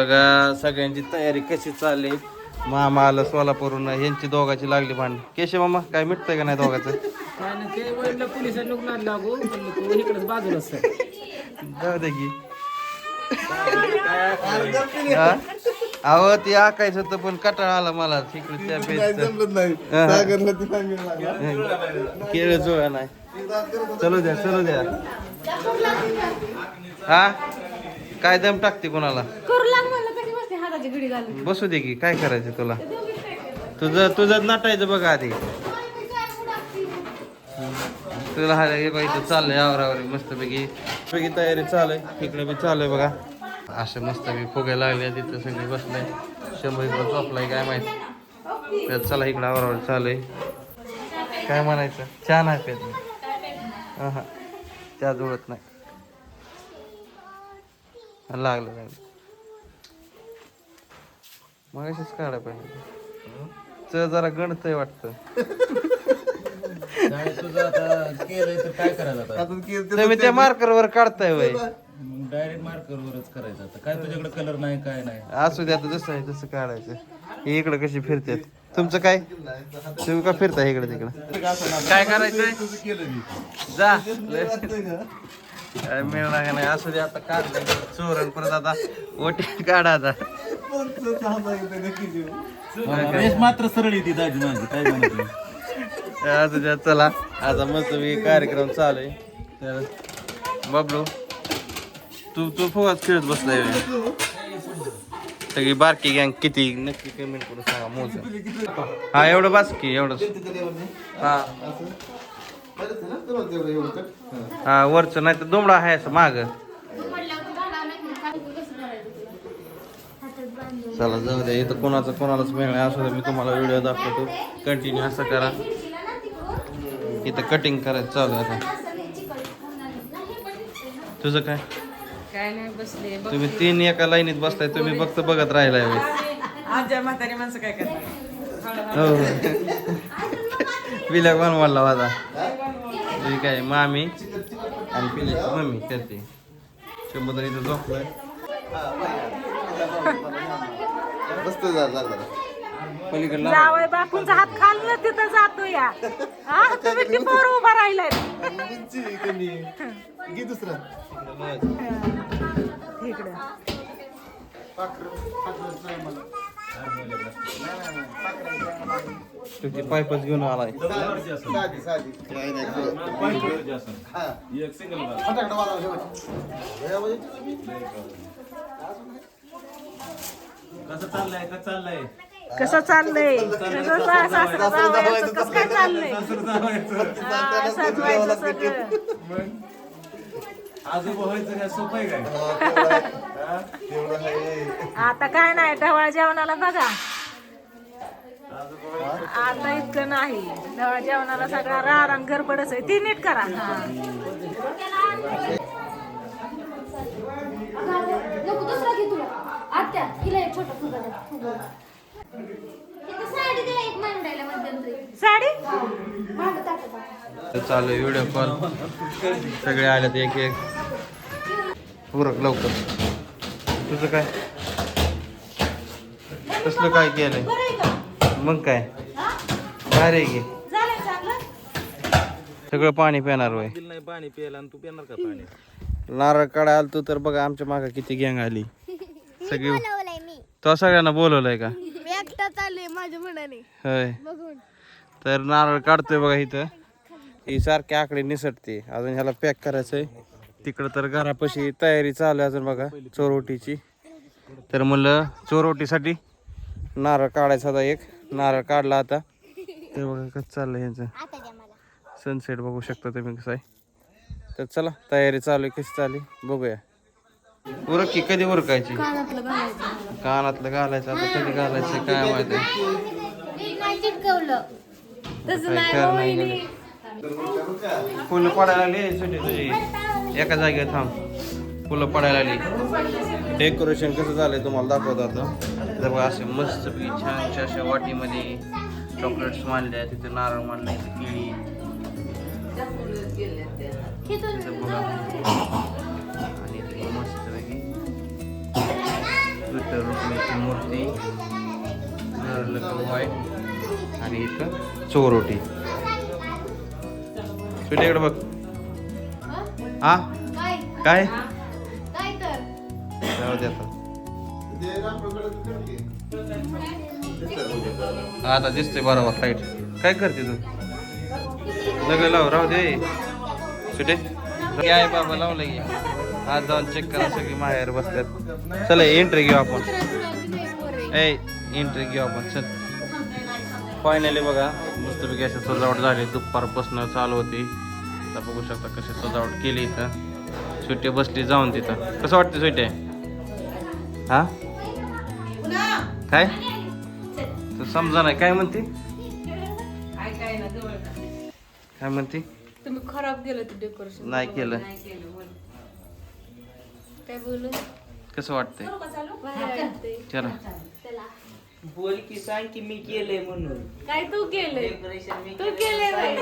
बघा सगळ्यांची तयारी कशी चालली? मामा आलं सोलापूरहून यांची दोघाची लागली भांड. केशव मामा काय मिटतंय का नाही दोघाचं? जाऊ दे की. हा? अहो ते आकायचं होतं पण कटाळा आला मला. तिकडे त्या पेजचं. हा. केळ जुळा नाही. चलू द्या चलू द्या. हा? काय दम टाकते कोणाला? करू लाग म्हणलं कधी बसते हाताची घडी घालून. बसू दे की काय करायचं तुला? तुझं तुझं नटायचं बघा आधी. तुला हा हे बाई इथं चाललंय आवरावरी मस्तपैकी. पैकी तयारी चालू आहे इकडे बी चालू आहे बघा. असं मस्तपैकी फुगे लागले तिथं सगळी बसलाय शंभर इकडं झोपलाय काय माहीत. तर चला इकडं आवरावर चालू आहे काय म्हणायचं? छान आहे पेत मी हा त्या जुळत नाही. लागलं लागलं. मग अशीच काढायला पाहिजे च जरा गणतय वाटतं. काय तुझं आता केलंय तर काय करायचं आता? तुम्ही त्या मार्कर वर काढताय वय. डायरेक्ट मार्करवरच करायचं आता. काय तुझ्याकडे कलर नाही काय नाही? असू द्या आता जसं आहे तसं काढायचं. हे इकडं कशी फिरतात? तुमचं काय? तुम्ही का फिरता इकडे तिकडं? काय करायचंय? जा. काय मिळणार का नाही? असू द्या आता काढलं चोरण परत आता. ओटी काढा आता. मात्र सरळ येते दाजी माझी काय म्हणत? असू द्या चला. आता मस्त मी कार्यक्रम चालू आहे. तर बबलू तू तू फुगाच खेळत बसलाय व्हय. सगळी बारकी गँग किती नक्की कमेंट करून सांगा मोज. हा एवढं बास की एवढंच. हा. हा. वरचं नाही तर दोमडा आहे असं माग. चला जाऊ द्या. इथं कोणाचं कोणालाच नाही. असू द्या मी तुम्हाला व्हिडिओ दाखवतो. कंटिन्यू असं करा. इथं कटिंग करायचं. चालू आहे आता. तुझं काय? काय नाही बसले. तुम्ही तीन एका लाईनीत बसलाय तुम्ही फक्त बघत राहिलाय. आजच्या म्हातारी माणसं काय करतात? हो. पिल्या कोण म्हणला माझा मी काय मामी. आणि पिल्याची मम्मी करते. शंभर इथं झोपलाय. पलीकडला जावय बापूंचा हात खाल्लं तिथं जातो या. हा तुम्ही टिपावर उभा राहिलाय. इकडं. तुझी पाईपच घेऊन आलाय. कसं चाललंय? का चाललंय कसं चाललंय कसं सा- सासरा जावयाचं? कसं काय चाललंय? हा, सजवायचं सगळं. आजोबा व्हायचं काय सोपं आहे काय? आता काय नाही ढवळा जेवणाला बघा. आता इतकं नाही. ढवळा जेवणाला सगळा राड आणि गडबडच आहे. ती नीट करा. हा. नको दुसरा घे तुला. आत्या हिला एक छोटा फुगा द्या फुगा इथं साडी द्या एक मांडायला मध्यंतरी साडी? मांड. टाकत चालू व्हिडिओ कॉल सगळे आलेत एक एक. उरक लवकर. तुझं काय? कसलं काय केलंय? मग काय? भारी आहे की. सगळं पाणी पिणार वय नाही पाणी प्यायला आणि तू पिणार का पाणी नारळ काढा आलतो तर बघा आमच्या मागे किती गँग आली. सगळी तो सगळ्यांना बोलवलंय का? मी एकटा चालले माझ्या मनाने. होय. बघून. तर नारळ काढतोय बघा इथं. ही सारखी आकडे निसटते. अजून ह्याला पॅक करायचंय. तिकडं तर घरापाशी तयारी चालू आहे अजून बघा चोरोटीची तर म्हणलं चोरोटीसाठी नारळ काढायचा होता एक. नारळ काढला आता. तर बघा कसं चाललंय ह्यांचं. आता द्या मला. सनसेट बघू शकता तुम्ही कसं आहे. तर चला तयारी चालू आहे कशी चालली बघूया. उरक की कधी उरकायची? कानातलं घालायचं कानातलं घालायचं आता कधी घालायचं काय माहिती. फुलं पडायला लागली. सुटी तुझी एका जागेवर थांब. फुलं पडायला लागली. डेकोरेशन कसं झालंय तुम्हाला दाखवत आता. तर बघा असे मस्त छानशा अशा वाटीमध्ये चॉकलेट्स मांडल्या तिथे नारळ मांडला केळी. आणि मस्त पैकी लक्ष्मीची मूर्ती वाय आणि इथं चोरोटी. सुटीकडे बघ. हा? काय? काय? काय तर. जाऊ दे आता. आता दिसते बरोबर लाइट काय करते तू? लग लाव राहू दे. सुटे. काय बाबा लावलं की आज जाऊन चेक करा सगळी माहेर बसल्यात. चला एंट्री घेऊ आपण. ए एंट्री घेऊ आपण. चल. फायनली बघा मस्तपैकी अशी सजावट झाली. दुपारपासून चालू होती. आता बघू शकता कशी सजावट केली इथं. सुट्टी बसली जाऊन तिथं. कसं वाटतं सुट्टे? हा? काय? तू समजा नाही. काय म्हणते? काय काय ना जवळ का? काय म्हणते? तुम्ही खराब केलं ते डेकोरेशन नाही केलं. नाही केलं बोल. काय बोलू? कसं वाटतंय? चला. चला. बोल की सांग की मी केलंय म्हणून. काय तू केलंय? डेकोरेशन मी तू केलंय. बाई.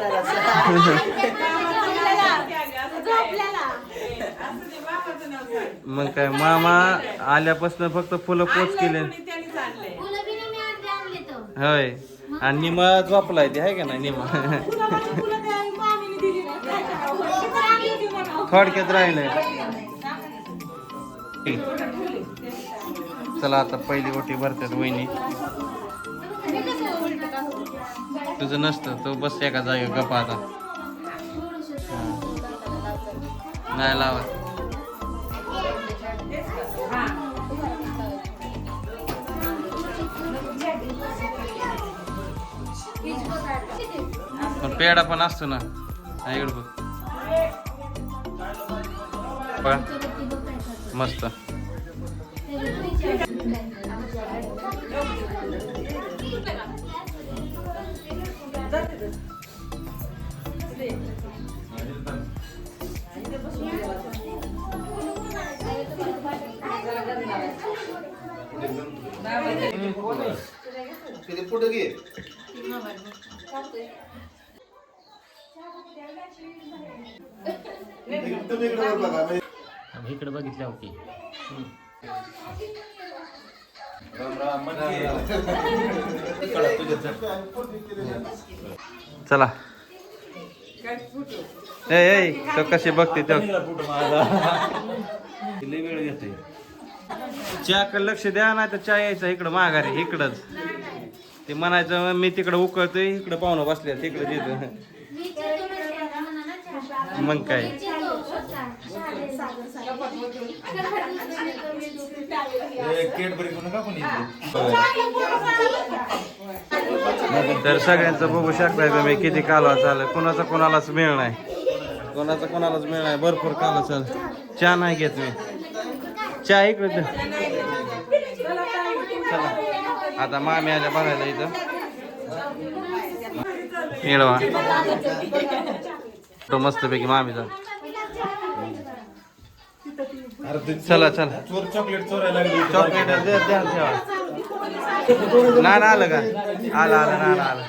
मग काय मामा आल्यापासून फक्त फुलं पोच केले. मी आणले आणले होय. आणि निमा झोपलाय ते आहे का नाही निमा? थोडक्यात राहिलंय. चला आता पहिली ओटी भरतात वहिनी. तुझं नसतं तू बस एका जागी गप्पा आता. नाही लावत. पण पेडा पण असतो ना. हा, इकडं बघ. बघा मस्त इकडे बघितल्या होती चला. ए तो कशी बघते तो. चहाकडे लक्ष द्या नाही तर चहा यायचा इकडं माघारी इकडंच. ते म्हणायचं मी तिकडं उकळतोय इकडं पाहुणं बसल्या तिकडं जिथं मग काय? तर सगळ्यांचं बघू शकताय तुम्ही किती कालवा चाल कोणाचा कोणालाच मिळ नाही. कोणाचा कोणालाच मिळ नाही. भरपूर कालवा चाल चहा नाही घेत मी. चहा इकडे चला. आता मामी आल्या बघायला इथं. मिळवा. तो मस्तपैकी मामीचा. चला चला. चॉकलेट चोरायला चॉकलेट द्या ठेवा ना ना आलं का? आलं आलं ना आलं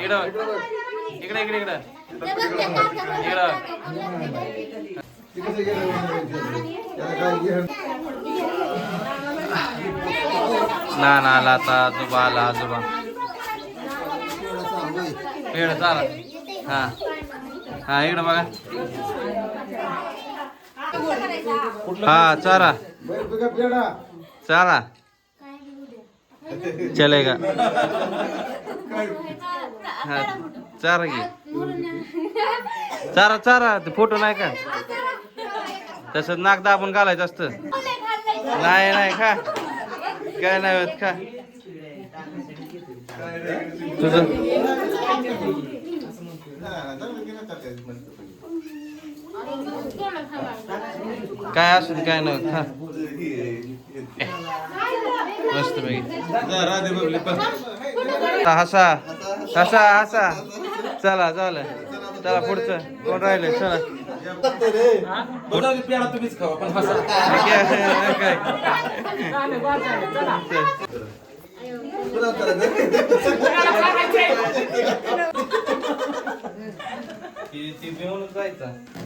इकडं. इकडे इकडे इकडे ना ना आला आता आजोबा आला आजोबा. पेड चाला हा. हा इकडं बघा. हा चारा. चारा. चलेगा. हा चारा घे. चारा चारा ते फोटो नाही का? तसं नाक दाबून घालायचं असतं. नाही नाही खा. काय नाही होत खा. तुझं काय असून काय होत खा. मस्त हसा हसा हसा. चला चला. चला पुढचं. कोण राहिले चला. काय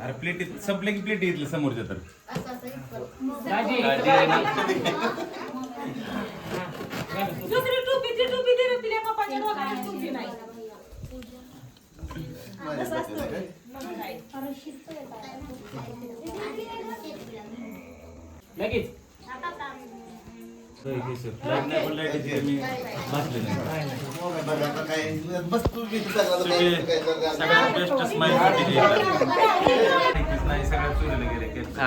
अरे प्लेट संपले की प्लेट येतले समोरच्या तर. असं असं इतकं. दाजी. दुसरी टोपी ती टोपी दे रे तिला पप्पाच्या डोक्याला टोपी नाही. अरे शिजतोय लगेच.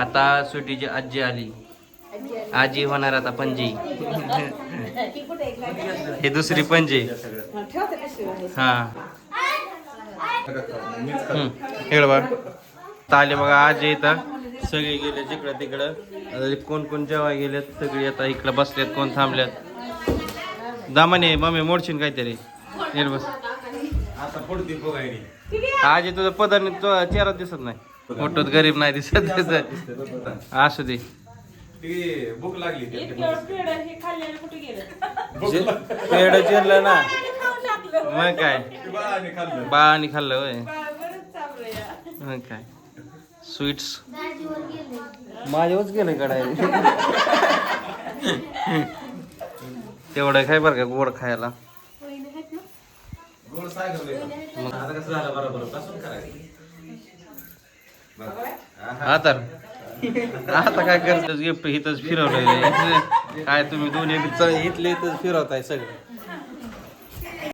आता सुटीची आजी आली. आजी होणार आता पणजी. हे दुसरी पणजी. हा. हम्म, बघ आले बघा आजी इथं. सगळे गेले जिकडं तिकडं. आता कोण कोण जेव्हा गेलेत सगळे आता इकडं बसलेत कोण थांबल्यात दामाने मम्मी मोडशील काहीतरी. बस. आता पडते आजी तुझं पदार्थ तो चेहरा दिसत नाही. फोटोत गरीब नाही दिसत. दिसत असू दे. ती भूक लागली हे गेलं? पेड चिरलं ना. मग काय? बाळाने खाल्लं. बाळाने खाल्लं होय. मग काय? स्वीट्स. गेले माझ्यावरच गेलं कडाय तेवढं काय बरं का गोड खायला? गोड सागर लय. आता कसं झालं बरोबर? बसून करायचं. बघ. आता आता काय करतोस गिफ्ट इथंच फिरवलंय. काय तुम्ही दोन्ही इथले इथंच फिरवताय सगळं.